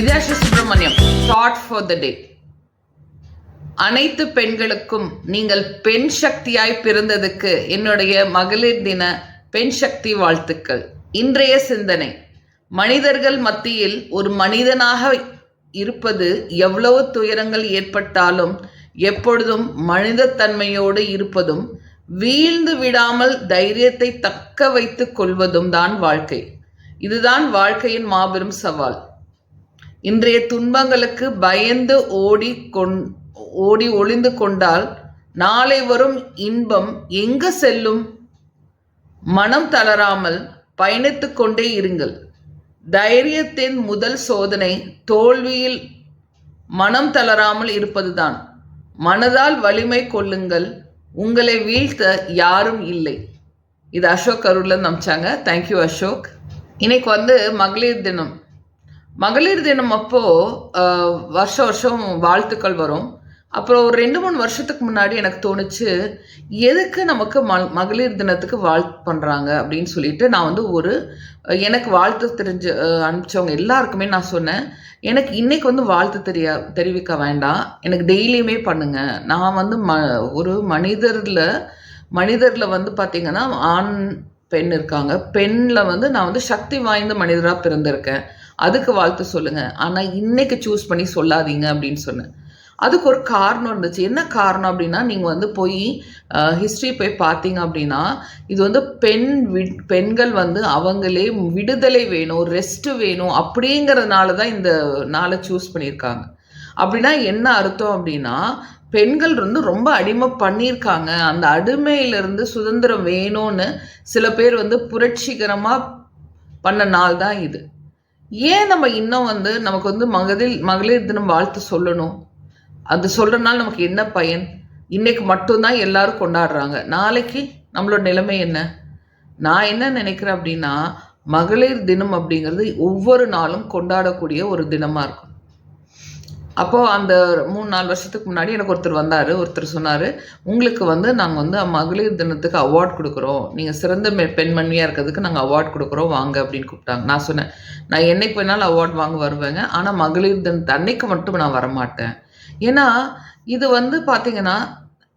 Vidyashree Subramaniam. Thought for the day அனைத்து பெண்களுக்கும் நீங்கள் பெண் சக்தியாய் பிறந்ததுக்கு என்னுடைய மகளிர் தின பெண் சக்தி வாழ்த்துக்கள். இன்றைய சிந்தனை. மனிதர்கள் மத்தியில் ஒரு மனிதனாக இருப்பது எவ்வளவு துயரங்கள் ஏற்பட்டாலும் எப்பொழுதும் மனிதத்தன்மையோடு இருப்பதும் வீழ்ந்து விடாமல் தைரியத்தை தக்க வைத்துக் கொள்வதும் தான் வாழ்க்கை. இதுதான் வாழ்க்கையின் மாபெரும் சவால். இன்றைய துன்பங்களுக்கு பயந்து ஓடி கொண் ஓடி ஒளிந்து கொண்டால் நாளை வரும் இன்பம் எங்கு செல்லும்? மனம் தளராமல் பயணித்துக் கொண்டே இருங்கள். தைரியத்தின் முதல் சோதனை தோல்வியில் மனம் தளராமல் இருப்பதுதான். மனதால் வலிமை கொள்ளுங்கள். உங்களை வீழ்த்த யாரும் இல்லை. இது அசோக் அருள்ல நம்பிச்சாங்க தேங்க்யூ அசோக். இன்னைக்கு வந்து மகளிர் தினம். மகளிர் தினம் அப்போ வருஷம் வருஷம் வாழ்த்துக்கள் வரும். அப்புறம் ஒரு ரெண்டு மூணு வருஷத்துக்கு முன்னாடி எனக்கு தோணுச்சு எதுக்கு நமக்கு ம மகளிர் தினத்துக்கு வாழ்த்து பண்ணுறாங்க அப்படின்னு சொல்லிட்டு நான் வந்து ஒரு எனக்கு வாழ்த்து தெரிஞ்ச அனுப்பிச்சவங்க எல்லாருக்குமே நான் சொன்னேன். எனக்கு இன்னைக்கு வந்து வாழ்த்து தெரிய தெரிவிக்க வேண்டாம். எனக்கு டெய்லியுமே பண்ணுங்க. நான் வந்து ம ஒரு மனிதரில் மனிதரில் வந்து பார்த்தீங்கன்னா ஆண் பெண் இருக்காங்க. பெண்ணில் வந்து நான் வந்து சக்தி வாய்ந்த மனிதராக பிறந்திருக்கேன். அதுக்கு வாழ்த்து சொல்லுங்க. ஆனால் இன்னைக்கு சூஸ் பண்ணி சொல்லாதீங்க அப்படின்னு சொன்னேன். அதுக்கு ஒரு காரணம் இருந்துச்சு. என்ன காரணம் அப்படின்னா நீங்கள் வந்து போய் ஹிஸ்ட்ரி போய் பார்த்தீங்க அப்படின்னா இது வந்து பெண் வி பெண்கள் வந்து அவங்களே விடுதலை வேணும் ரெஸ்ட்டு வேணும் அப்படிங்கிறதுனால தான் இந்த நாளை சூஸ் பண்ணியிருக்காங்க. அப்படின்னா என்ன அர்த்தம் அப்படின்னா பெண்கள் வந்து ரொம்ப அடிமை பண்ணியிருக்காங்க. அந்த அடிமையிலிருந்து சுதந்திரம் வேணும்னு சில பேர் வந்து புரட்சிகரமாக பண்ண நாள் தான் இது. ஏன் நம்ம இன்னும் வந்து நமக்கு வந்து மகளிர் மகளிர் தினம் வாழ்த்து சொல்லணும்? அது சொல்றதுனால நமக்கு என்ன பயன்? இன்னைக்கு மட்டும்தான் எல்லாரும் கொண்டாடுறாங்க. நாளைக்கு நம்மளோட நிலைமை என்ன? நான் என்ன நினைக்கிறேன் அப்படின்னா மகளிர் தினம் அப்படிங்கிறது ஒவ்வொரு நாளும் கொண்டாடக்கூடிய ஒரு தினமாக இருக்கும். அப்போது அந்த மூணு நாலு வருஷத்துக்கு முன்னாடி எனக்கு ஒருத்தர் வந்தார் ஒருத்தர் சொன்னார் உங்களுக்கு வந்து நாங்கள் வந்து மகளிர் தினத்துக்கு அவார்ட் கொடுக்குறோம். நீங்கள் சிறந்த மெ- பெண்மணியாக இருக்கிறதுக்கு நாங்கள் அவார்ட் கொடுக்குறோம் வாங்க அப்படின்னு கூப்பிட்டாங்க. நான் சொன்னேன் நான் என்னைக்கு வேணாலும் அவார்ட் வாங்க வருவேங்க. ஆனால் மகளிர் தினத்து அன்னைக்கு மட்டும் நான் வரமாட்டேன். ஏன்னா இது வந்து பார்த்தீங்கன்னா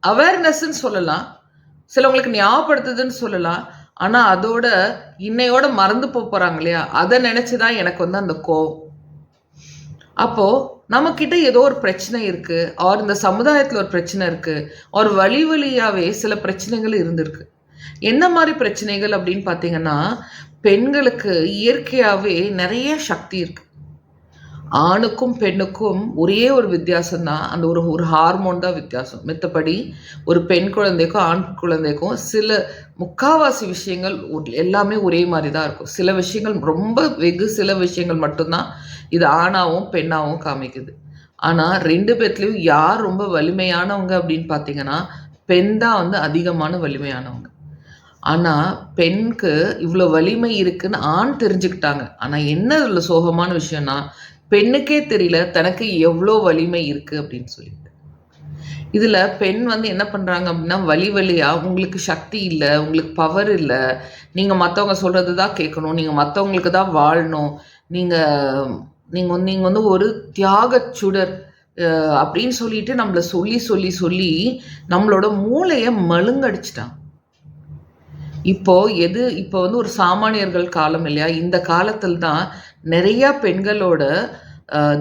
அவேர்னஸ்ன்னு சொல்லலாம். சிலவங்களுக்கு ஞாபகப்படுத்துதுன்னு சொல்லலாம். ஆனால் அதோட இன்னையோட மறந்து போகிறாங்க இல்லையா? அதை நினச்சி தான் எனக்கு வந்து அந்த கோவம் அப்போது நம்மக்கிட்ட ஏதோ ஒரு பிரச்சனை இருக்குது ஆர் இந்த சமுதாயத்தில் ஒரு பிரச்சனை இருக்குது ஒரு வழி வழியாகவே சில பிரச்சனைகள் இருந்திருக்கு. என்ன மாதிரி பிரச்சனைகள் அப்படின்னு பார்த்தீங்கன்னா பெண்களுக்கு இயற்கையாகவே நிறைய சக்தி இருக்குது ஆணுக்கும் பெண்ணுக்கும் ஒரே ஒரு வித்தியாசம் தான் அந்த ஒரு ஒரு ஹார்மோன் தான் வித்தியாசம். மித்தபடி ஒரு பெண் குழந்தைக்கும் ஆண் குழந்தைக்கும் சில முக்காவாசி விஷயங்கள் எல்லாமே ஒரே மாதிரி தான் இருக்கும். சில விஷயங்கள் ரொம்ப வெகு சில விஷயங்கள் மட்டும்தான் இது ஆணாவும் பெண்ணாகவும் காமிக்குது. ஆனால் ரெண்டு பேர்த்துலேயும் யார் ரொம்ப வலிமையானவங்க அப்படின்னு பார்த்தீங்கன்னா பெண் தான் வந்து அதிகமான வலிமையானவங்க. ஆனால் பெண்ணுக்கு இவ்வளோ வலிமை இருக்குன்னு ஆண் தெரிஞ்சுக்கிட்டாங்க. ஆனால் என்ன இதில் சோகமான விஷயம்னா பெண்ணுக்கே தெரியல தனக்கு எவ்வளோ வலிமை இருக்குது அப்படின்னு சொல்லிட்டு. இதில் பெண் வந்து என்ன பண்ணுறாங்க அப்படின்னா வலி வலியாக உங்களுக்கு சக்தி இல்லை உங்களுக்கு பவர் இல்லை நீங்கள் மற்றவங்க சொல்கிறது தான் கேட்கணும் நீங்கள் மற்றவங்களுக்கு தான் வாழணும் நீங்கள் நீங்கள் வந்து நீங்கள் வந்து ஒரு தியாகச் சுடர் அப்படின்னு சொல்லிட்டு நம்மளை சொல்லி சொல்லி சொல்லி நம்மளோட மூளையை மழுங்கடிச்சிட்டாங்க இப்போ எது இப்போ வந்து ஒரு சாமானியர்கள் காலம் இல்லையா? இந்த காலத்தில் தான் நிறையா பெண்களோட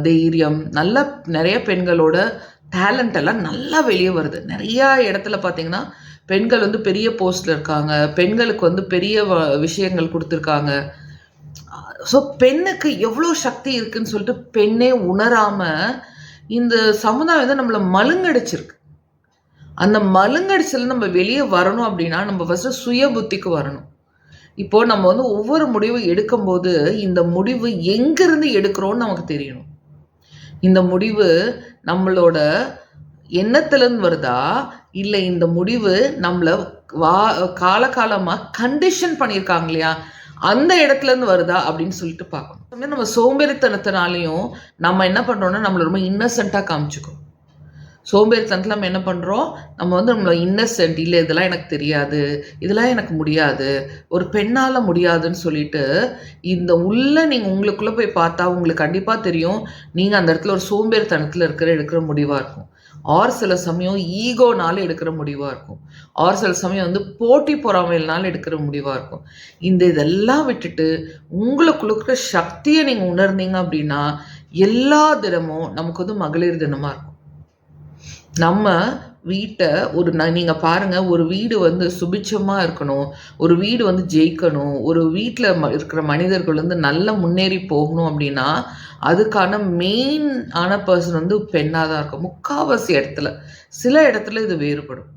தைரியம் நல்ல நிறைய பெண்களோட டேலண்ட் எல்லாம் நல்லா வெளியே வருது. நிறையா இடத்துல பார்த்தீங்கன்னா பெண்கள் வந்து பெரிய போஸ்டில் இருக்காங்க. பெண்களுக்கு வந்து பெரிய வ- விஷயங்கள் கொடுத்துருக்காங்க. ஸோ பெண்ணுக்கு எவ்வளோ சக்தி இருக்குன்னு சொல்லிட்டு பெண்ணே உணராமல் இந்த சமுதாயம் வந்து நம்மளை மழுங்கடிச்சிருக்கு. அந்த மழுங்கடிச்சல நம்ம வெளியே வரணும் அப்படின்னா நம்ம ஃபஸ்ட்டு சுய புத்திக்கு வரணும். இப்போது நம்ம வந்து ஒவ்வொரு முடிவும் எடுக்கும்போது இந்த முடிவு எங்கேருந்து எடுக்கிறோம்னு நமக்கு தெரியணும். இந்த முடிவு நம்மளோட எண்ணத்துலேருந்து வருதா? இல்லை இந்த முடிவு நம்மளை வா காலகாலமாக கண்டிஷன் பண்ணியிருக்காங்க இல்லையா? அந்த இடத்துலேருந்து வருதா அப்படின்னு சொல்லிட்டு பார்க்கணும். நம்ம சோம்பேறித்தனத்தினாலையும் நம்ம என்ன பண்ணுறோம்னா நம்மளை ரொம்ப இன்னசென்ட்டாக காமிச்சுக்கோ சோம்பேறித்தனத்தில் நம்ம என்ன பண்ணுறோம் நம்ம வந்து நம்மளை இன்னசென்ட் இல்லை இதெல்லாம் எனக்கு தெரியாது. இதெல்லாம் எனக்கு முடியாது. ஒரு பெண்ணால் முடியாதுன்னு சொல்லிட்டு இந்த உள்ள நீங்கள் உங்களுக்குள்ளே போய் பார்த்தா உங்களுக்கு கண்டிப்பாக தெரியும் நீங்கள் அந்த இடத்துல ஒரு சோம்பேறித்தனத்தில் இருக்கிற எடுக்கிற முடிவாக இருக்கும். ஆர் சில சமயம் ஈகோனால எடுக்கிற முடிவாக இருக்கும். ஆர் சில சமயம் வந்து போட்டி பொறாமையினால எடுக்கிற முடிவாக இருக்கும். இந்த இதெல்லாம் விட்டுட்டு உங்களுக்குள்ள இருக்கிற சக்தியை நீங்கள் உணர்ந்தீங்க அப்படின்னா எல்லா தினமும் நமக்கு வந்து மகளிர் தினமாக இருக்கும். நம்ம வீட்டை ஒரு ந- நீங்கள் பாருங்கள் ஒரு வீடு வந்து சுபிட்சமாக இருக்கணும் ஒரு வீடு வந்து ஜெயிக்கணும் ஒரு வீட்டில் இருக்கிற மனிதர்கள் வந்து நல்ல முன்னேறி போகணும் அப்படின்னா அதுக்கான மெயின் ஆன பர்சன் வந்து பெண்ணாக தான் இருக்கும். முக்காவாசி இடத்துல சில இடத்துல இது வேறுபடும்.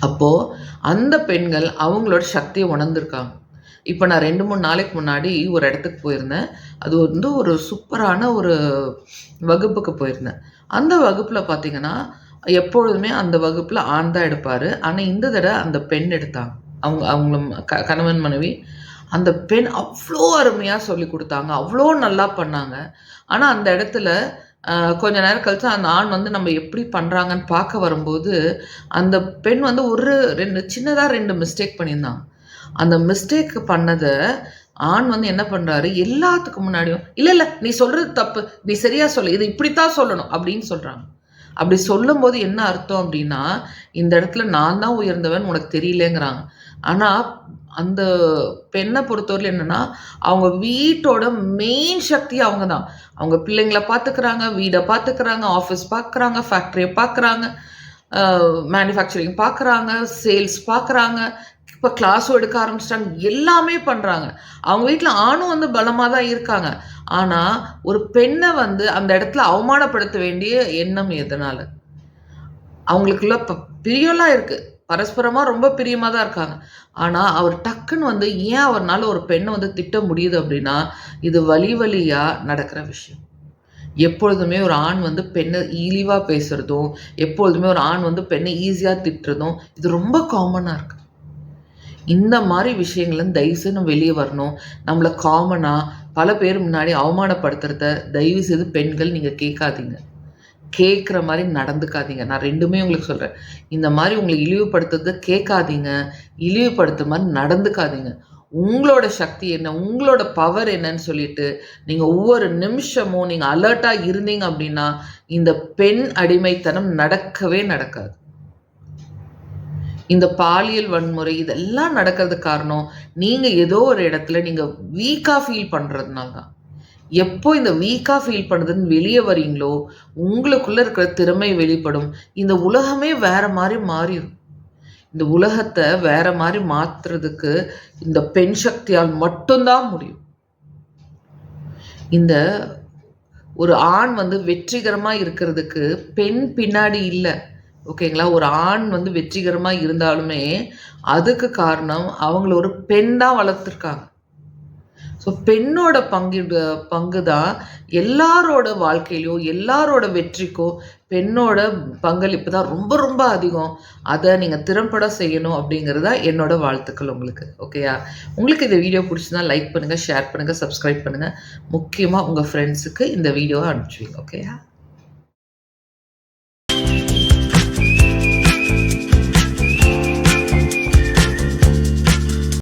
அப்போது அந்த பெண்கள் அவங்களோட சக்தியை உணர்ந்திருக்காங்க. இப்போ நான் ரெண்டு மூணு நாளைக்கு முன்னாடி ஒரு இடத்துக்கு போயிருந்தேன். அது வந்து ஒரு சூப்பரான ஒரு வகுப்புக்கு போயிருந்தேன். அந்த வகுப்பில் பார்த்தீங்கன்னா எப்பொழுதுமே அந்த வகுப்பில் ஆண் தான் எடுப்பார். ஆனால் இந்த தடவை அந்த பெண் எடுத்தாங்க. அவங்க அவங்கள க கணவன் மனைவி அந்த பெண் அவ்வளோ அருமையாக சொல்லி கொடுத்தாங்க. அவ்வளோ நல்லா பண்ணாங்க. ஆனால் அந்த இடத்துல கொஞ்ச நேரம் கழிச்சு அந்த ஆண் வந்து நம்ம எப்படி பண்ணுறாங்கன்னு பார்க்க வரும்போது அந்த பெண் வந்து ஒரு ரெண்டு சின்னதாக ரெண்டு மிஸ்டேக் பண்ணியிருந்தாங்க. அந்த மிஸ்டேக் பண்ணதை ஆண் வந்து என்ன பண்ணுறாரு எல்லாத்துக்கு முன்னாடியும் இல்லை இல்லை நீ சொல்கிறது தப்பு. நீ சரியாக சொல்லு. இது இப்படித்தான் சொல்லணும். அப்படின்னு சொல்கிறாங்க அப்படி சொல்லும்போது என்ன அர்த்தம் அப்படின்னா இந்த இடத்துல நான் தான் உயர்ந்தவன் உனக்கு தெரியலங்கிறாங்க. ஆனால் அந்த பெண்ணை பொறுத்தவரையில் என்னன்னா அவங்க வீட்டோட மெயின் சக்தி அவங்க தான். அவங்க பிள்ளைங்களை பார்த்துக்கிறாங்க வீடை பார்த்துக்கிறாங்க ஆஃபீஸ் பார்க்குறாங்க ஃபேக்ட்ரியை பார்க்குறாங்க. மேனுஃபேக்சரிங் பார்க்குறாங்க சேல்ஸ் பார்க்குறாங்க இப்போ கிளாஸும் எடுக்க ஆரம்பிச்சிட்டாங்க எல்லாமே பண்ணுறாங்க அவங்க வீட்டில் ஆணும் வந்து பலமாக தான் இருக்காங்க. ஆனால் ஒரு பெண்ணை வந்து அந்த இடத்துல அவமானப்படுத்த வேண்டிய எண்ணம் எதனால்? அவங்களுக்குள்ள இப்போ பிரியம்லாம் இருக்குது பரஸ்பரமாக ரொம்ப பிரியமாக தான் இருக்காங்க. ஆனால் அவர் டக்குன்னு வந்து ஏன் அவர்னால ஒரு பெண்ணை வந்து திட்ட முடியுது அப்படின்னா இது வழி வழியாக நடக்கிற விஷயம். எப்பொழுதுமே ஒரு ஆண் வந்து பெண்ணை இழிவாக பேசுகிறதும் எப்பொழுதுமே ஒரு ஆண் வந்து பெண்ணை ஈஸியாக திட்டுறதும் இது ரொம்ப காமனாக இருக்கு. இந்த மாதிரி விஷயங்கள தயவுசெய்து நம்ம வெளியே வரணும். நம்மளை காமனாக பல பேர் முன்னாடி அவமானப்படுத்துறத தயவு செய்து பெண்கள் நீங்கள் கேட்காதீங்க. கேட்குற மாதிரி நடந்துக்காதீங்க. நான் ரெண்டுமே உங்களுக்கு சொல்கிறேன் இந்த மாதிரி உங்களை இழிவுபடுத்துறத கேட்காதீங்க. இழிவுபடுத்துற மாதிரி நடந்துக்காதீங்க. உங்களோட சக்தி என்ன? உங்களோட பவர் என்னன்னு சொல்லிட்டு நீங்கள் ஒவ்வொரு நிமிஷமும் நீங்கள் அலர்ட்டாக இருந்தீங்க அப்படின்னா இந்த பெண் அடிமைத்தனம் நடக்கவே நடக்காது. இந்த பாலியல் வன்முறை இதெல்லாம் நடக்கிறதுக்கு காரணம் நீங்கள் ஏதோ ஒரு இடத்துல நீங்கள் வீக்காக ஃபீல் பண்ணுறதுனால தான் எப்போ இந்த வீக்காக ஃபீல் பண்ணுறதுன்னு வெளியே வரீங்களோ உங்களுக்குள்ளே இருக்கிற திறமை வெளிப்படும். இந்த உலகமே வேற மாதிரி மாறிடும் இந்த உலகத்தை வேற மாதிரி மாற்றுறதுக்கு இந்த பெண் சக்தியால் மட்டும்தான் முடியும். இந்த ஒரு ஆண் வந்து வெற்றிகரமாக இருக்கிறதுக்கு பெண் பின்னாடி இல்லை. ஓகேங்களா? ஒரு ஆண் வந்து வெற்றிகரமாக இருந்தாலுமே அதுக்கு காரணம் அவங்கள ஒரு பெண் தான் வளர்த்துருக்காங்க. ஸோ பெண்ணோட பங்கு பங்கு தான் எல்லாரோட வாழ்க்கையிலையோ எல்லாரோட வெற்றிக்கோ பெண்ணோட பங்களிப்பு தான் ரொம்ப ரொம்ப அதிகம். அதை நீங்கள் திறம்பட செய்யணும் அப்படிங்கிறது தான் என்னோட வாழ்த்துக்கள் உங்களுக்கு. ஓகேயா உங்களுக்கு இந்த வீடியோ பிடிச்சிருந்தா லைக் பண்ணுங்கள் ஷேர் பண்ணுங்கள் சப்ஸ்கிரைப் பண்ணுங்கள் முக்கியமாக உங்கள் ஃப்ரெண்ட்ஸுக்கு இந்த வீடியோவை அனுப்பிச்சுவீங்க. ஓகேயா